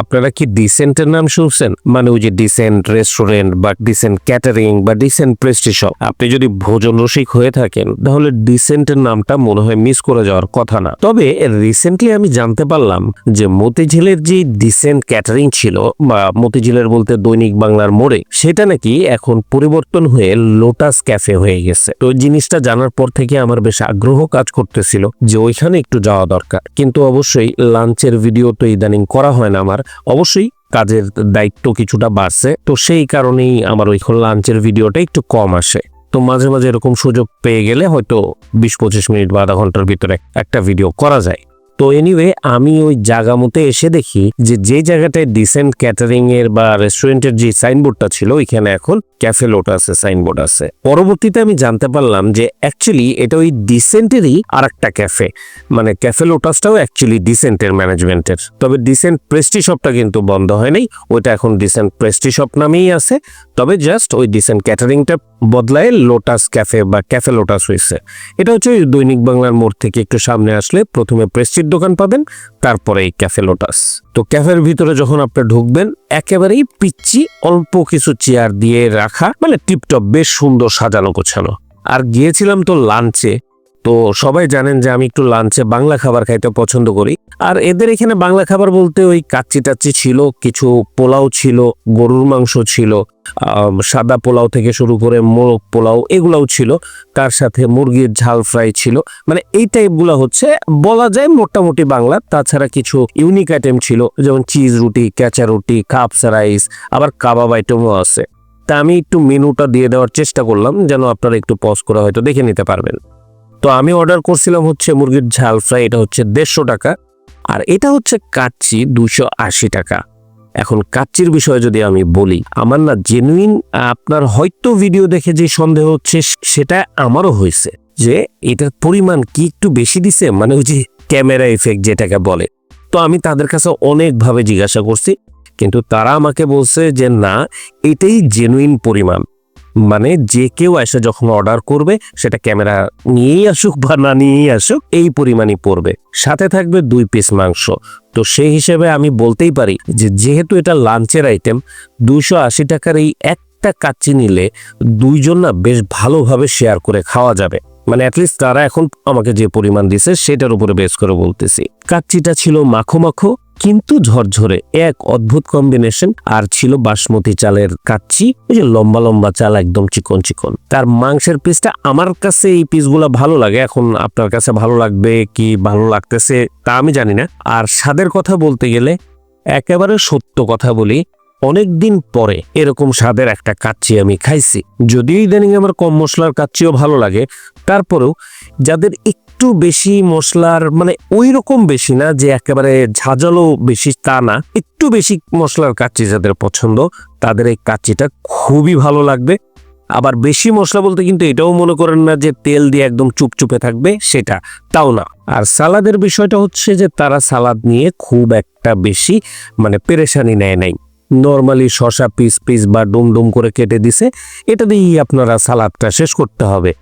আপনারা কি ডিসেন্টের নাম শুনছেন? মানে ওই যে ডিসেন্ট রেস্টুরেন্ট বা ডিসেন্ট ক্যাটারিং বা ডিসেন্ট প্রেস্টি আপনি যদি ভোজন রসিক হয়ে থাকেন, তাহলে ডিসেন্টের নামটা মনে হয় মিস করে যাওয়ার কথা না। তবে রিসেন্টলি আমি জানতে পারলাম যে মতিঝিলের যে ডিসেন্ট ক্যাটারিং ছিল বা মতিঝিলের বলতে দৈনিক বাংলার মোড়ে, সেটা নাকি এখন পরিবর্তন হয়ে লোটাস ক্যাফে হয়ে গেছে। তো জিনিসটা জানার পর থেকে আমার বেশ আগ্রহ কাজ করতেছিল যে ওইখানে একটু যাওয়া দরকার। কিন্তু অবশ্যই লাঞ্চের ভিডিও তো ইদানিং করা হয় না আমার। অবশ্যই কাজের দায়িত্ব কিছুটা বাড়ছে। তো সেই কারণেই আমার ওই লাঞ্চের ভিডিওটা একটু কম আসে। তো মাঝে মাঝে এরকম সুযোগ পেয়ে গেলে হয়তো বিশ পঁচিশ মিনিট বা আধা ঘণ্টার ভিতরে একটা ভিডিও করা যায়। তো এনিওয়ে আমি ওই জায়গা মতো এসে দেখি যে যে জায়গাটায় ডিসেন্ট ক্যাটারিং এর বা রেস্টুরেন্টের যে সাইনবোর্ডটা ছিল, ওইখানে এখন ক্যাফে লোটাসে সাইনবোর্ড আছে। পরবর্তীতে আমি জানতে পারলাম যে অ্যাকচুয়ালি এটা ওই ডিসেন্টেরই আর একটা ক্যাফে মানে ক্যাফে লোটাসটাও অ্যাকচুয়ালি ডিসেন্টের ম্যানেজমেন্টের তবে ডিসেন্ট প্রেস্টি শপটা কিন্তু বন্ধ হয় নাই ওইটা এখন ডিসেন্ট প্রেস্টি শপ নামেই আছে। তবে জাস্ট ওই ডিসেন্ট ক্যাটারিংটা বদলায় লোটাস ক্যাফে বা ক্যাফে লোটাস হয়েছে। এটা হচ্ছে দৈনিক বাংলার মোড় থেকে একটু সামনে আসলে প্রথমে প্রেস্টির দোকান পাবেন, তারপরে এই ক্যাফে লোটাস তো ক্যাফের ভিতরে যখন আপনি ঢুকবেন, একেবারেই পিচ্ছি অল্প কিছু চেয়ার দিয়ে রাখা মানে টিপটপ বেশ সুন্দর সাজানো গোছানো। আর গিয়েছিলাম তো লাঞ্চে তো সবাই জানেন যে আমি একটু লাঞ্চে বাংলা খাবার খাইতে পছন্দ করি। আর এদের এখানে বাংলা খাবার বলতে ওই কাচ্চি টাচ্চি ছিল, কিছু পোলাও ছিল, গরুর মাংস ছিল সাদা পোলাও থেকে শুরু করে মোরগ পোলাও এগুলাও ছিল, তার সাথে মুরগির ঝাল ফ্রাই ছিল। মানে এই টাইপগুলো হচ্ছে, বলা যায় মোটামুটি বাংলা, তাছাড়া কিছু ইউনিক আইটেম ছিল, যেমন চিজ রুটি ক্যাচা রুটি, কাপস রাইস, আবার কাবাব আইটেমও আছে। তা আমি একটু মেনুটা দিয়ে দেওয়ার চেষ্টা করলাম, যেন আপনারা একটু পজ করে হয়তো দেখে নিতে পারবেন। তো আমি অর্ডার করছিলাম হচ্ছে মুরগির ঝাল ফ্রাই এটা হচ্ছে দেড়শো টাকা। আর এটা হচ্ছে কাচ্চি দুশো আশি টাকা। এখন কাচ্চির বিষয়ে যদি আমি বলি, আমার না জেনুইন আপনার হয়তো ভিডিও দেখে যে সন্দেহ হচ্ছে, সেটা আমারও হয়েছে যে এটার পরিমাণ কি একটু বেশি দিছে? মানে ওই যে ক্যামেরা ইফেক্ট যেটাকে বলে। তো আমি তাদের কাছে অনেকভাবে জিজ্ঞাসা করছি, কিন্তু তারা আমাকে বলছে যে না, এটাই জেনুইন পরিমাণ। মানে যে কেউ এসে যখন অর্ডার করবে, সেটা ক্যামেরা নিয়েই আসুক বা না নিয়েই আসুক, এই পরিমাণই পড়বে। সাথে থাকবে দুই পিস মাংস। তো সেই হিসেবে আমি বলতেই পারি যে, যেহেতু এটা লাঞ্চের আইটেম দুশো আশি টাকার এই একটা কাচ্চি নিলে দুইজন না বেশ ভালোভাবে শেয়ার করে খাওয়া যাবে। মানে অ্যাটলিস্ট তারা এখন আমাকে যে পরিমাণ দিছে, সেটার উপরে বেস করে বলতেছি। কাচ্চিটা ছিল মাখো মাখো কিন্তু ঝরঝরে এক অদ্ভুত কম্বিনেশন আর ছিল বাসমতি চালের কাচ্চি। ওই যে লম্বা লম্বা চাল একদম চিকন চিকন। তার মাংসের পিসটা আমার কাছে এই পিসগুলো ভালো লাগে। এখন আপনার কাছে ভালো লাগবে কি ভালো লাগতেছে তা আমি জানি না। আর স্বাদের কথা বলতে গেলে একেবারে সত্য কথা বলি অনেক দিন পরে এরকম স্বাদের একটা কাচ্চি আমি খাইছি। যদিও ইদানিং আমার কম মশলার কাচ্চিও ভালো লাগে। তারপরেও যাদের একটু বেশি মশলার মানে ওই রকম বেশি না যে একেবারে ঝাঁঝালো বেশি তা না। একটু বেশি মশলার কাচ্চি যাদের পছন্দ, তাদের এই কাচ্চিটা খুবই ভালো লাগবে। আবার বেশি মশলা বলতে কিন্তু এটাও মনে করেন না যে তেল দিয়ে একদম চুপচুপে থাকবে, সেটা তাও না। আর সালাদের বিষয়টা হচ্ছে যে তারা সালাদ নিয়ে খুব একটা বেশি মানে পেরেশানি নেয় নাই। নর্মালি শশা পিস পিস বা ডুম ডুম করে কেটে দিছে, এটা দিয়েই আপনারা সালাদটা শেষ করতে হবে।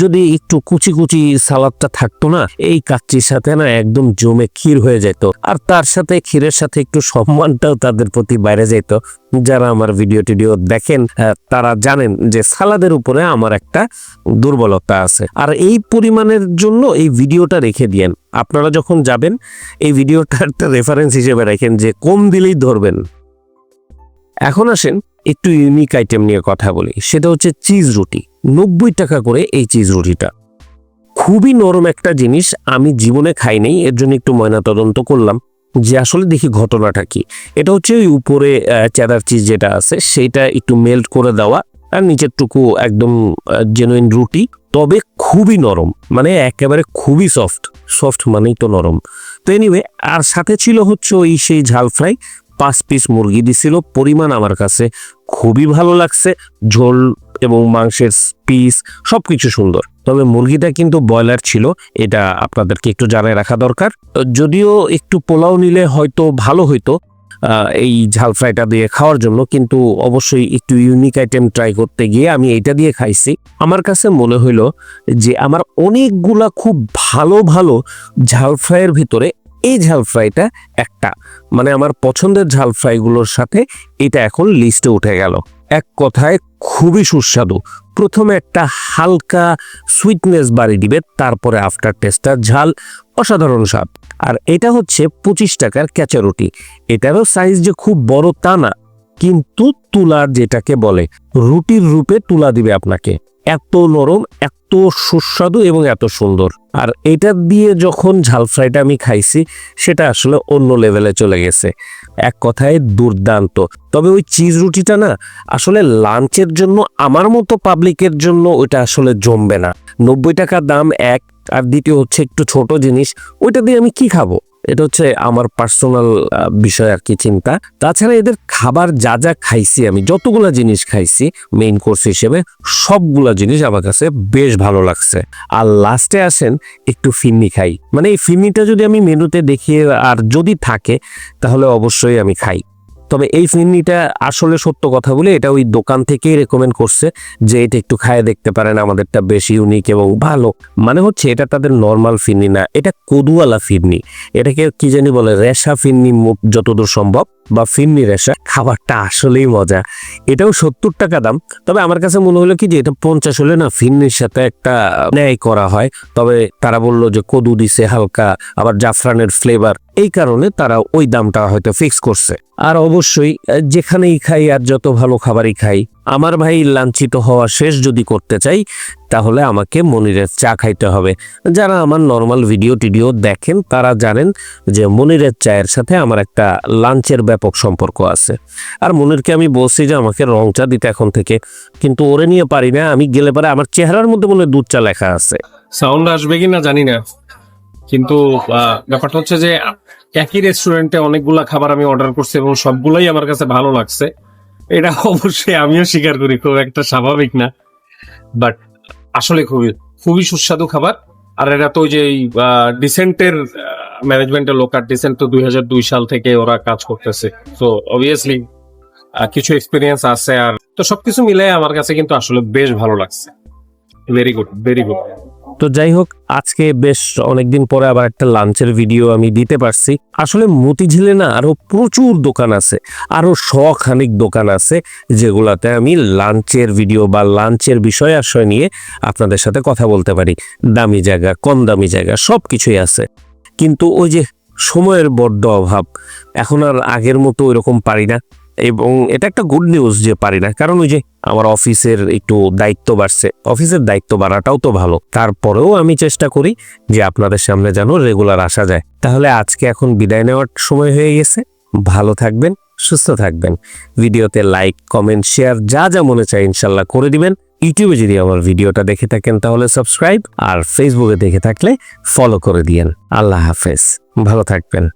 যদি একটু কুচি কুচি সালাদটা থাকতো না, এই কাচ্চির সাথে না একদম জমে ক্ষীর হয়ে যেত। আর তার সাথে ক্ষীরের সাথে একটু সম্মানটাও তাদের প্রতি বাইরে যেত। যারা আমার ভিডিও টিডিও দেখেন তারা জানেন যে সালাদের উপরে আমার একটা দুর্বলতা আছে। আর এই পরিমাণের জন্য এই ভিডিওটা রেখে দিয়েন। আপনারা যখন যাবেন, এই ভিডিওটা একটা রেফারেন্স হিসেবে রাখেন যে কম দিলেই ধরবেন। এখন আসেন একটু ইউনিক আইটেম নিয়ে কথা বলি। সেটা হচ্ছে চিজ রুটি। নব্বই টাকা করে এই চিজ রুটিটা। খুবই নরম একটা জিনিস, আমি জীবনে খাই নাই, এর জন্য একটু ময়নাতদন্ত করলাম। যে আসলে দেখি ঘটনাটা কি। এটা হচ্ছে ওই উপরে চেদার চিজ যেটা আছে সেইটা একটু মেল্ট করে দেওয়া আর নিচের টুকু একদম জেনুইন রুটি। তবে খুবই নরম মানে একেবারে খুবই সফট সফট মানেই তো নরম। তো এনিওয়ে আর সাথে ছিল হচ্ছে ওই সেই ঝাল ফ্রাই পাঁচ পিস মুরগি দিছিল। পরিমাণ আমার কাছে খুবই ভালো লাগছে। ঝোল এবং মাংসের পিস সব কিছু সুন্দর। তবে মুরগিটা কিন্তু ব্রয়লার ছিল। এটা আপনাদেরকে একটু জানায় রাখা দরকার। যদিও একটু পোলাও নিলে হয়তো ভালো হইতো এই ঝাল ফ্রাইটা দিয়ে খাওয়ার জন্য। কিন্তু অবশ্যই একটু ইউনিক আইটেম ট্রাই করতে গিয়ে আমি এটা দিয়ে খাইছি। আমার কাছে মনে হইল যে, আমার অনেকগুলা খুব ভালো ভালো ঝাল ফ্রাইয়ের ভিতরে এই ঝাল ফ্রাইটা একটা। মানে আমার পছন্দের ঝাল ফ্রাইগুলোর সাথে এটা এখন লিস্টে উঠে গেল। এক কথায় খুবই সুস্বাদু। প্রথমে একটা হালকা সুইটনেস বাড়ি দিবে, তারপরে আফটার টেস্টটা ঝাল, অসাধারণ স্বাদ। আর এটা হচ্ছে পঁচিশ টাকার ক্যাচা রুটি। এটারও সাইজ যে খুব বড় তা না, কিন্তু তুলার যেটাকে বলে, রুটির রূপে তুলা দিবে আপনাকে। এত নরম, এত সুস্বাদু এবং এত সুন্দর। আর এটা দিয়ে যখন ঝাল ফ্রাইটা আমি খাইছি, সেটা আসলে অন্য লেভেলে চলে গেছে। এক কথায় দুর্দান্ত। তবে ওই চিজ রুটিটা না, আসলে লাঞ্চের জন্য, আমার মতো পাবলিকের জন্য ওইটা আসলে জমবে না। নব্বই টাকা দাম এক, আর দ্বিতীয় হচ্ছে একটু ছোট জিনিস, ওইটা দিয়ে আমি কি খাব? এটা হচ্ছে আমার পার্সোনাল বিষয় আর কি চিন্তা। তাছাড়া এদের খাবার যা যা খাইছি আমি, যতগুলা জিনিস খাইছি মেইন কোর্স হিসেবে সবগুলা জিনিস আমার কাছে বেশ ভালো লাগছে। আর লাস্টে আসেন, একটু ফিন্নি খাই। মানে এই ফিন্নিটা যদি আমি মেনুতে দেখি আর যদি থাকে, তাহলে অবশ্যই আমি খাই। তবে এই চিনিটা আসলে সত্য কথা বলে এটা ওই দোকান থেকেই রেকমেন্ড করছে যে এটা একটু খায় দেখতে পারেন, আমাদেরটা বেশি ইউনিক এবং ভালো। মানে হচ্ছে এটা তাদের নর্মাল ফিরনি না, এটা কদুয়ালা ফিরনি। এটাকে কি জানি বলে, রেশা ফিরনি যতদূর সম্ভব। বা ফিরনি রেশা, খাবারটা আসলেই মজা। এটাও সত্তর টাকা দাম। তবে আমার কাছে মনে হলো কি যে এটা পঞ্চাশ হলে না ফিন্নির সাথে একটা ন্যায় করা হয়। তবে তারা বলল যে কদু দিছে হালকা, আবার জাফরানের ফ্লেভার এই কারণে তারা ওই দামটা হয়তো ফিক্স করছে। আর অবশ্যই যেখানেই খাই আর যত ভালো খাবারই খাই আমার ভাই লাঞ্ছিত হওয়া শেষ যদি করতে চাই, তাহলে আমাকে মনিরের চা খাইতে হবে। যারা আমার নর্মাল ভিডিও টিডিও দেখেন, তারা জানেন যে মনিরের চায়ের সাথে আমার একটা লাঞ্চের ব্যাপক সম্পর্ক আছে। আর মনিরকে আমি বলছি যে আমাকে রং চা দিতে এখন থেকে। কিন্তু ওরে নিয়ে পারি না, আমি গেলে পারে আমার চেহারার মধ্যে মনে দুধ চা লেখা আছে। সাউন্ড আসবে কি না জানি না। কিন্তু ব্যাপারটা হচ্ছে যে একই রেস্টুরেন্টে অনেকগুলা খাবার আমি অর্ডার করছি এবং সবগুলাই আমার কাছে ভালো লাগছে। এটা অবশ্যই আমিও স্বীকার করি, খুব একটা স্বাভাবিক না। বাট আসলে খুবই খুবই সুস্বাদু খাবার। আর এটা তো যে ডিসেন্টের ম্যানেজমেন্টের লোক, আর ডিসেন্ট তো দুই হাজার দুই সাল থেকে ওরা কাজ করতেছে। তো অবভিয়াসলি কিছু এক্সপিরিয়েন্স আছে আর তো সবকিছু মিলে আমার কাছে কিন্তু আসলে বেশ ভালো লাগছে। ভেরি গুড ভেরি গুড তো যাই হোক, আজকে বেশ অনেকদিন পরে আবার একটা লাঞ্চের ভিডিও আমি দিতে পারছি। আসলে মতিঝিলে না আরও প্রচুর দোকান আছে, আরও শখানিক দোকান আছে, যেগুলাতে আমি লাঞ্চের ভিডিও বা লাঞ্চের বিষয় আশ্রয় নিয়ে আপনাদের সাথে কথা বলতে পারি। দামি জায়গা, কম দামি জায়গা সব কিছুই আছে। কিন্তু ওই যে সময়ের বড্ড অভাব, এখন আর আগের মতো ওইরকম পারি না। এবং এটা একটা গুড নিউজ যে পারি না। কারণ ওই যে আমার অফিসের একটু দায়িত্ব বাড়ছে। অফিসের দায়িত্ব বাড়াটাও তো ভালো। তারপরেও আমি চেষ্টা করি যে আপনাদের সামনে যেন রেগুলার আসা যায়। তাহলে আজকে এখন বিদায় নেওয়ার সময় হয়ে গেছে। ভালো থাকবেন, সুস্থ থাকবেন। ভিডিওতে লাইক কমেন্ট শেয়ার যা যা মনে চায় ইনশাল্লাহ করে দিবেন। ইউটিউবে যদি আমার ভিডিওটা দেখে থাকেন তাহলে সাবস্ক্রাইব আর ফেসবুকে দেখে থাকলে ফলো করে দিয়েন। আল্লাহ হাফেজ। ভালো থাকবেন।